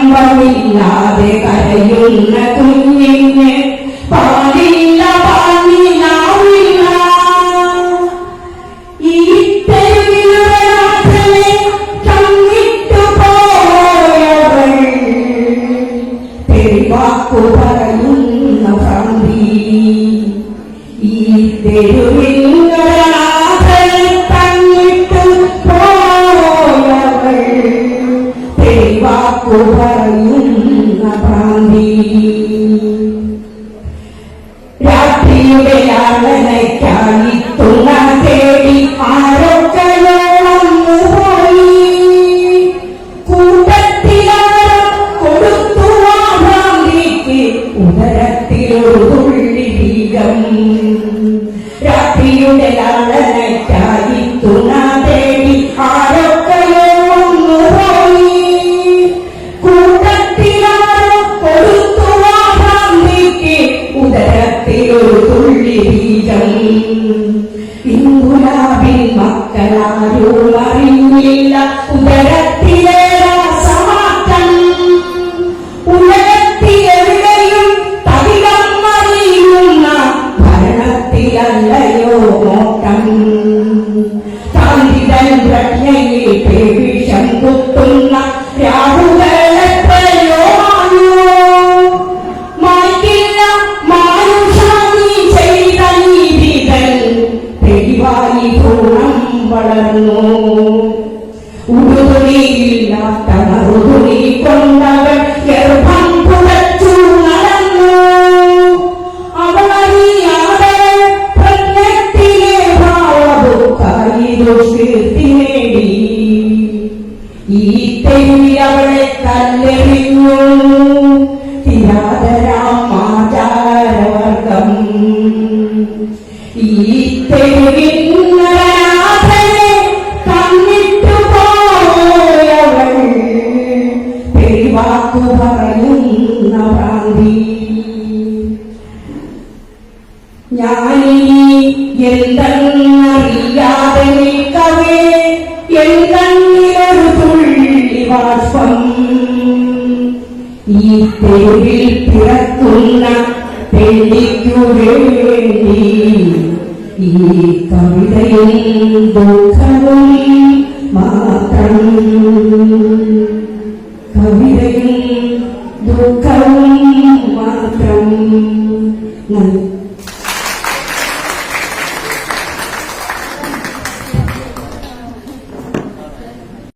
ആലംബമില്ലാതെ കരയുന്ന കുഞ്ഞിന് പാലില്ല പാലില്ലാവില്ല ഈ തെരുവിലൊരാളെ കണ്ണിട്ടു പോയവൾ തെരുവാക്കു പറയുന്ന ഭ്രാന്തി ഈ തെരുവിലൊരാളെ തെരുവാക്കു പറയുന്ന ഭ്രാന്തി രാത്രിയുടെ യാതനയ്ക്കായി തുണ തേടി ആരൊക്കെയോ ഉദരത്തിലൊരു തുള്ളി ബീജം രാത്രിയുടെ യാതനയ്ക്കായി തുണ ഉദരത്തിലൊരു തുള്ളി ബീജം ഇൻഗുലാബിൻ മക്കളാരും അറിഞ്ഞില്ല ഉദരത്തിലെ വളർന്നു ഉടുതുണിയില്ലാത്ത മറുതുണി കൊണ്ടവൾ ഗർഭം പുറച്ചു നടന്നു അവളറിയാതെ ഭാവബുക്കായി ദുഷ്കീർത്തി നേടി ഈ തെരുവിൽ അവളെ കല്ലെറിഞ്ഞു തിരാതരാം ആചാരവർഗം എന്തെന്നറിയാതെ നിൽക്കവേ എന്തെങ്കിലൊരു തുള്ളി ബാഷ്പം ഈ തെരുവിൽ പിറക്കുന്ന പെണ്ണിക്കു വേണ്ടി ഈ കവിതയും ദുഃഖവും